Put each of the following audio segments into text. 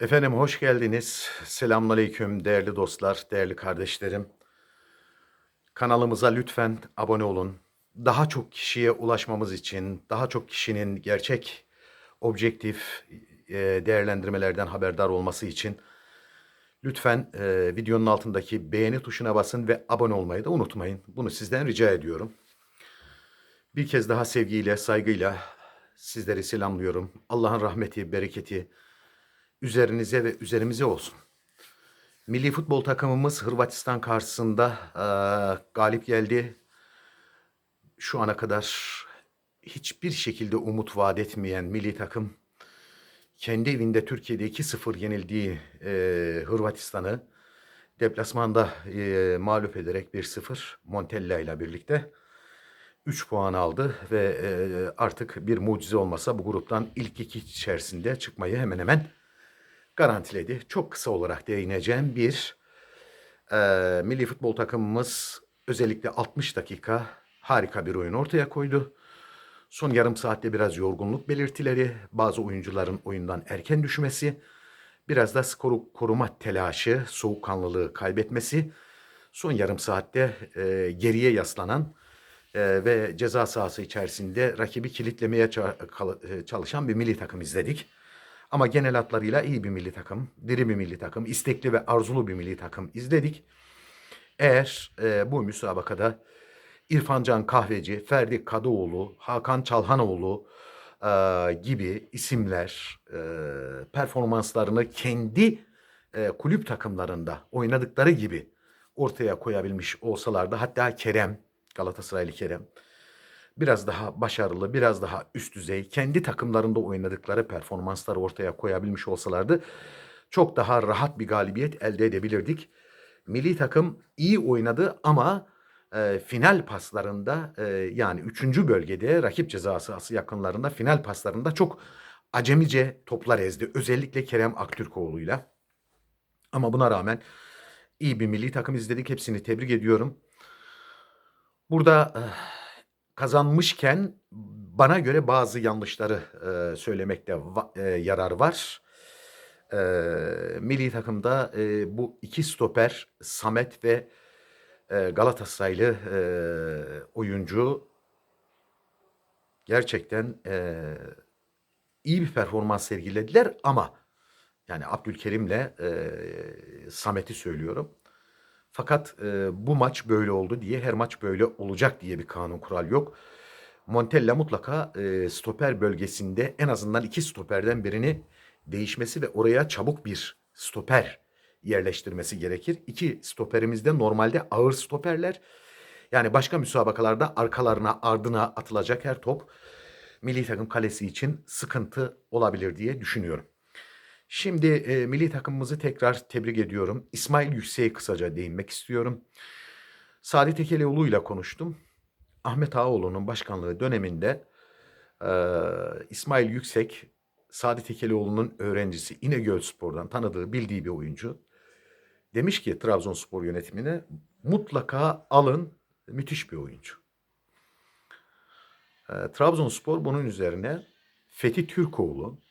Efendim hoş geldiniz. Selamünaleyküm değerli dostlar, değerli kardeşlerim. Kanalımıza lütfen abone olun. Daha çok kişiye ulaşmamız için, daha çok kişinin gerçek, objektif e, değerlendirmelerden haberdar olması için lütfen e, videonun altındaki beğeni tuşuna basın ve abone olmayı da unutmayın. Bunu sizden rica ediyorum. Bir kez daha sevgiyle, saygıyla sizleri selamlıyorum. Allah'ın rahmeti, bereketi, üzerinize ve üzerimize olsun. Milli futbol takımımız Hırvatistan karşısında eee, galip geldi. Şu ana kadar hiçbir şekilde umut vaat etmeyen milli takım kendi evinde Türkiye'de 2-0 yenildiği eee, Hırvatistan'ı deplasmanda eee, mağlup ederek 1-0 Montella ile birlikte 3 puan aldı ve eee, artık bir mucize olmasa bu gruptan ilk iki içerisinde çıkmayı hemen hemen garantiledi. Çok kısa olarak değineceğim bir eee, milli futbol takımımız özellikle 60 dakika harika bir oyun ortaya koydu. Son yarım saatte biraz yorgunluk belirtileri, bazı oyuncuların oyundan erken düşmesi, biraz da skoru koruma telaşı, soğukkanlılığı kaybetmesi, son yarım saatte eee, geriye yaslanan eee, ve ceza sahası içerisinde rakibi kilitlemeye eee, çalışan bir milli takım izledik. Ama genel hatlarıyla iyi bir milli takım, diri bir milli takım, istekli ve arzulu bir milli takım izledik. Eğer e, bu müsabakada İrfan Can Kahveci, Ferdi Kadıoğlu, Hakan Çalhanoğlu e, gibi isimler e, performanslarını kendi e, kulüp takımlarında oynadıkları gibi ortaya koyabilmiş olsalardı, hatta Kerem, Galatasaraylı Kerem, biraz daha başarılı, biraz daha üst düzey, kendi takımlarında oynadıkları performansları ortaya koyabilmiş olsalardı çok daha rahat bir galibiyet elde edebilirdik. Milli takım iyi oynadı ama e, final paslarında e, yani üçüncü bölgede rakip ceza sahası yakınlarında final paslarında çok acemice toplar ezdi. Özellikle Kerem Aktürkoğlu'yla. Ama buna rağmen iyi bir milli takım izledik. Hepsini tebrik ediyorum. Burada eh, kazanmışken bana göre bazı yanlışları e, söylemekte va- e, yarar var. E, milli takımda e, bu iki stoper Samet ve e, Galatasaraylı e, oyuncu gerçekten e, iyi bir performans sergilediler ama yani Abdülkerim'le e, Samet'i söylüyorum. Fakat e, bu maç böyle oldu diye her maç böyle olacak diye bir kanun kural yok. Montella mutlaka e, stoper bölgesinde en azından iki stoperden birini değişmesi ve oraya çabuk bir stoper yerleştirmesi gerekir. İki stoperimiz de normalde ağır stoperler. Yani başka müsabakalarda arkalarına ardına atılacak her top milli takım kalesi için sıkıntı olabilir diye düşünüyorum. Şimdi e, milli takımımızı tekrar tebrik ediyorum. İsmail Yüksek'e kısaca değinmek istiyorum. Sadi Tekelioğlu ile konuştum. Ahmet Ağaoğlu'nun başkanlığı döneminde e, İsmail Yüksek, Sadi Tekelioğlu'nun öğrencisi İnegöl Spor'dan tanıdığı, bildiği bir oyuncu. Demiş ki Trabzonspor yönetimine mutlaka alın müthiş bir oyuncu. E, Trabzonspor bunun üzerine Fethi Türkoğlu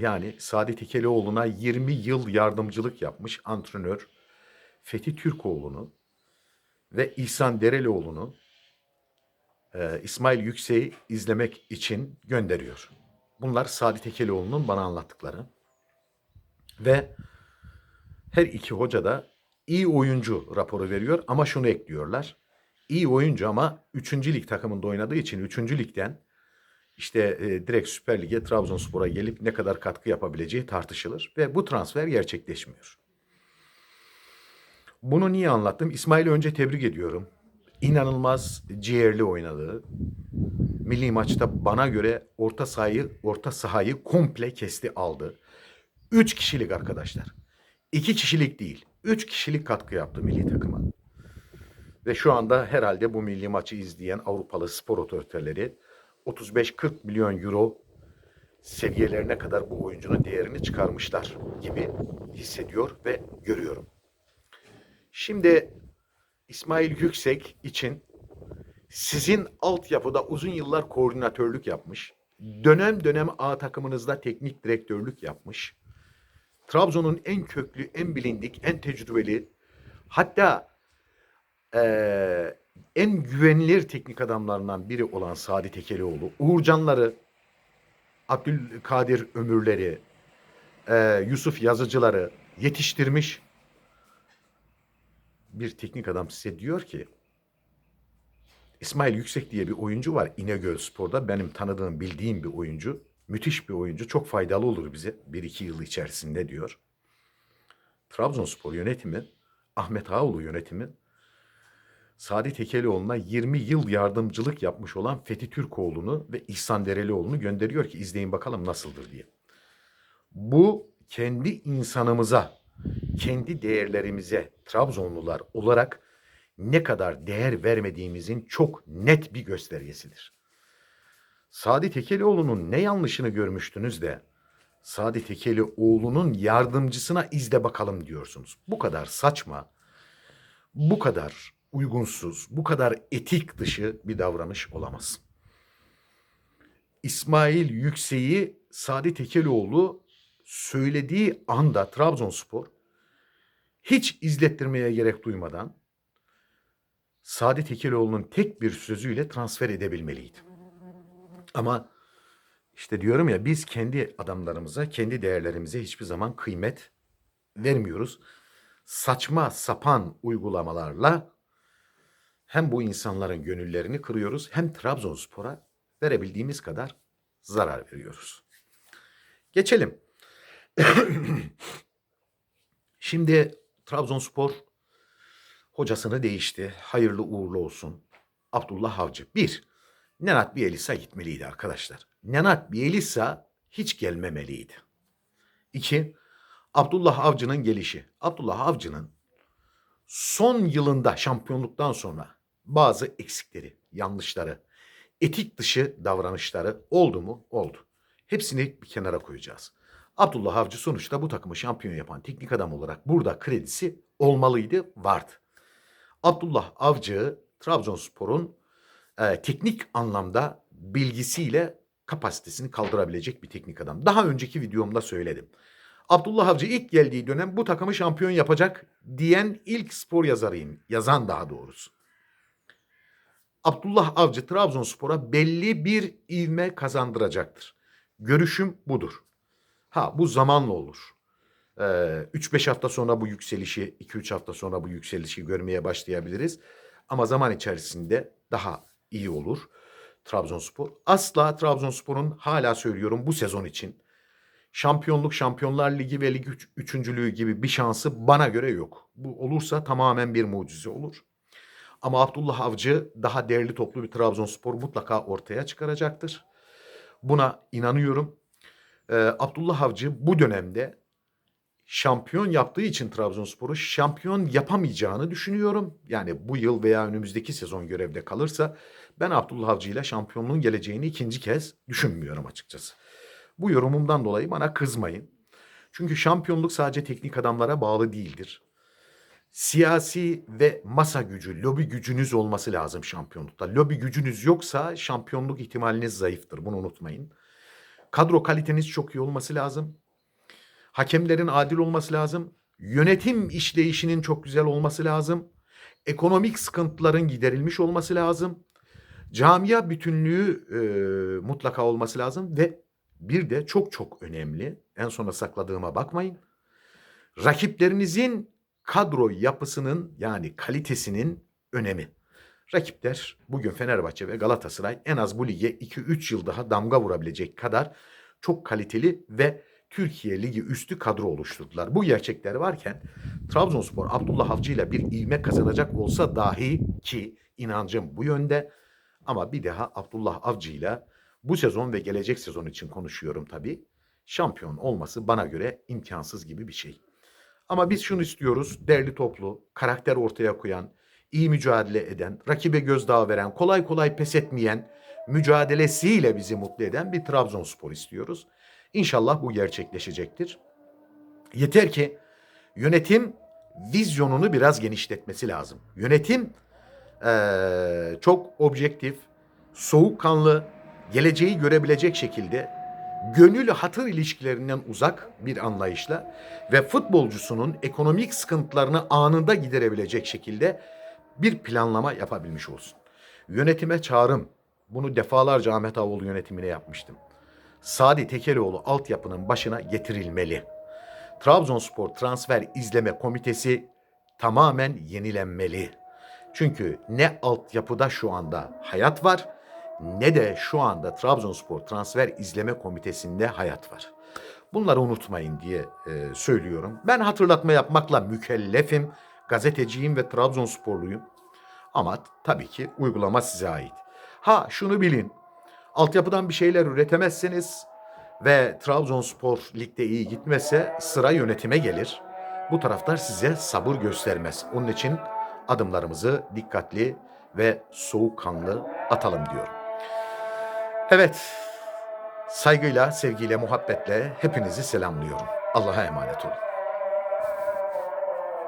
yani Sadi Tekelioğlu'na 20 yıl yardımcılık yapmış antrenör Fethi Türkoğlu'nu ve İhsan Derelioğlu'nu e, İsmail Yüksek'i izlemek için gönderiyor. Bunlar Sadi Tekelioğlu'nun bana anlattıkları. Ve her iki hoca da iyi oyuncu raporu veriyor ama şunu ekliyorlar. İyi oyuncu ama 3. lig takımında oynadığı için 3. ligden işte e, direkt Süper Lig'e Trabzonspor'a gelip ne kadar katkı yapabileceği tartışılır ve bu transfer gerçekleşmiyor. Bunu niye anlattım? İsmail'i önce tebrik ediyorum. İnanılmaz ciğerli oynadı. Milli maçta bana göre orta sahayı, orta sahayı komple kesti aldı. Üç kişilik arkadaşlar. İki kişilik değil. Üç kişilik katkı yaptı milli takıma. Ve şu anda herhalde bu milli maçı izleyen Avrupalı spor otoriteleri 35-40 milyon euro seviyelerine kadar bu oyuncunun değerini çıkarmışlar gibi hissediyor ve görüyorum. Şimdi İsmail Yüksek için sizin altyapıda uzun yıllar koordinatörlük yapmış, dönem dönem A takımınızda teknik direktörlük yapmış Trabzon'un en köklü, en bilindik, en tecrübeli, hatta eee, en güvenilir teknik adamlarından biri olan Sadi Tekelioğlu, Uğurcanları, Abdülkadir Ömürleri, eee, Yusuf Yazıcıları yetiştirmiş bir teknik adam size diyor ki İsmail Yüksek diye bir oyuncu var İnegöl Spor'da. Benim tanıdığım, bildiğim bir oyuncu. Müthiş bir oyuncu. Çok faydalı olur bize bir iki yıl içerisinde diyor. Trabzonspor yönetimi, Ahmet Ağoğlu yönetimi Sadi Tekelioğlu'na 20 yıl yardımcılık yapmış olan Fethi Türkoğlu'nu ve İhsan Derelioğlu'nu gönderiyor ki izleyin bakalım nasıldır diye. Bu kendi insanımıza, kendi değerlerimize Trabzonlular olarak ne kadar değer vermediğimizin çok net bir göstergesidir. Sadi Tekelioğlu'nun ne yanlışını görmüştünüz de Sadi Tekelioğlu'nun yardımcısına izle bakalım diyorsunuz. Bu kadar saçma, bu kadar uygunsuz, bu kadar etik dışı bir davranış olamaz. İsmail Yüksek'i Sadi Tekelioğlu söylediği anda Trabzonspor hiç izlettirmeye gerek duymadan Sadi Tekelioğlu'nun tek bir sözüyle transfer edebilmeliydi. Ama işte diyorum ya biz kendi adamlarımıza, kendi değerlerimize hiçbir zaman kıymet vermiyoruz. Saçma sapan uygulamalarla hem bu insanların gönüllerini kırıyoruz hem Trabzonspor'a verebildiğimiz kadar zarar veriyoruz. Geçelim. Şimdi Trabzonspor hocasını değişti. Hayırlı uğurlu olsun. Abdullah Avcı. Bir, Nenat Bielisa gitmeliydi arkadaşlar. Nenat Bielisa hiç gelmemeliydi. İki, Abdullah Avcı'nın gelişi. Abdullah Avcı'nın son yılında şampiyonluktan sonra bazı eksikleri, yanlışları, etik dışı davranışları oldu mu? Oldu. Hepsini bir kenara koyacağız. Abdullah Avcı sonuçta bu takımı şampiyon yapan teknik adam olarak burada kredisi olmalıydı, vardı. Abdullah Avcı Trabzonspor'un e, teknik anlamda bilgisiyle kapasitesini kaldırabilecek bir teknik adam. Daha önceki videomda söyledim. Abdullah Avcı ilk geldiği dönem bu takımı şampiyon yapacak diyen ilk spor yazarıyım. Yazan daha doğrusu. Abdullah Avcı Trabzonspor'a belli bir ivme kazandıracaktır. Görüşüm budur. Ha bu zamanla olur. Ee, 3-5 hafta sonra bu yükselişi, 2-3 hafta sonra bu yükselişi görmeye başlayabiliriz. Ama zaman içerisinde daha iyi olur Trabzonspor. Asla Trabzonspor'un hala söylüyorum bu sezon için şampiyonluk, Şampiyonlar Ligi ve Lig üç- üçüncülüğü gibi bir şansı bana göre yok. Bu olursa tamamen bir mucize olur. Ama Abdullah Avcı daha değerli toplu bir Trabzonspor mutlaka ortaya çıkaracaktır. Buna inanıyorum. Ee, Abdullah Avcı bu dönemde şampiyon yaptığı için Trabzonspor'u şampiyon yapamayacağını düşünüyorum. Yani bu yıl veya önümüzdeki sezon görevde kalırsa ben Abdullah Avcı ile şampiyonluğun geleceğini ikinci kez düşünmüyorum açıkçası. Bu yorumumdan dolayı bana kızmayın. Çünkü şampiyonluk sadece teknik adamlara bağlı değildir. Siyasi ve masa gücü, lobi gücünüz olması lazım şampiyonlukta. Lobi gücünüz yoksa şampiyonluk ihtimaliniz zayıftır. Bunu unutmayın. Kadro kaliteniz çok iyi olması lazım. Hakemlerin adil olması lazım. Yönetim işleyişinin çok güzel olması lazım. Ekonomik sıkıntıların giderilmiş olması lazım. Camia bütünlüğü e, mutlaka olması lazım ve bir de çok çok önemli. En sona sakladığıma bakmayın. Rakiplerinizin kadro yapısının yani kalitesinin önemi. Rakipler bugün Fenerbahçe ve Galatasaray en az bu lige 2-3 yıl daha damga vurabilecek kadar çok kaliteli ve Türkiye Ligi üstü kadro oluşturdular. Bu gerçekler varken Trabzonspor Abdullah Avcı ile bir ilme kazanacak olsa dahi ki inancım bu yönde ama bir daha Abdullah Avcı ile bu sezon ve gelecek sezon için konuşuyorum tabii. Şampiyon olması bana göre imkansız gibi bir şey. Ama biz şunu istiyoruz. Derli toplu, karakter ortaya koyan, iyi mücadele eden, rakibe gözdağı veren, kolay kolay pes etmeyen, mücadelesiyle bizi mutlu eden bir Trabzonspor istiyoruz. İnşallah bu gerçekleşecektir. Yeter ki yönetim vizyonunu biraz genişletmesi lazım. Yönetim eee, çok objektif, soğukkanlı, geleceği görebilecek şekilde gönül hatır ilişkilerinden uzak bir anlayışla ve futbolcusunun ekonomik sıkıntılarını anında giderebilecek şekilde bir planlama yapabilmiş olsun. Yönetime çağrım. Bunu defalarca Ahmet Ağoğlu yönetimine yapmıştım. Sadi Tekelioğlu altyapının başına getirilmeli. Trabzonspor Transfer İzleme Komitesi tamamen yenilenmeli. Çünkü ne altyapıda şu anda hayat var ne de şu anda Trabzonspor Transfer İzleme Komitesi'nde hayat var. Bunları unutmayın diye e, söylüyorum. Ben hatırlatma yapmakla mükellefim. Gazeteciyim ve Trabzonsporluyum. Ama tabii ki uygulama size ait. Ha şunu bilin. Altyapıdan bir şeyler üretemezseniz ve Trabzonspor ligde iyi gitmese sıra yönetime gelir. Bu taraftar size sabır göstermez. Onun için adımlarımızı dikkatli ve soğukkanlı atalım diyorum. Evet, saygıyla, sevgiyle, muhabbetle hepinizi selamlıyorum. Allah'a emanet olun.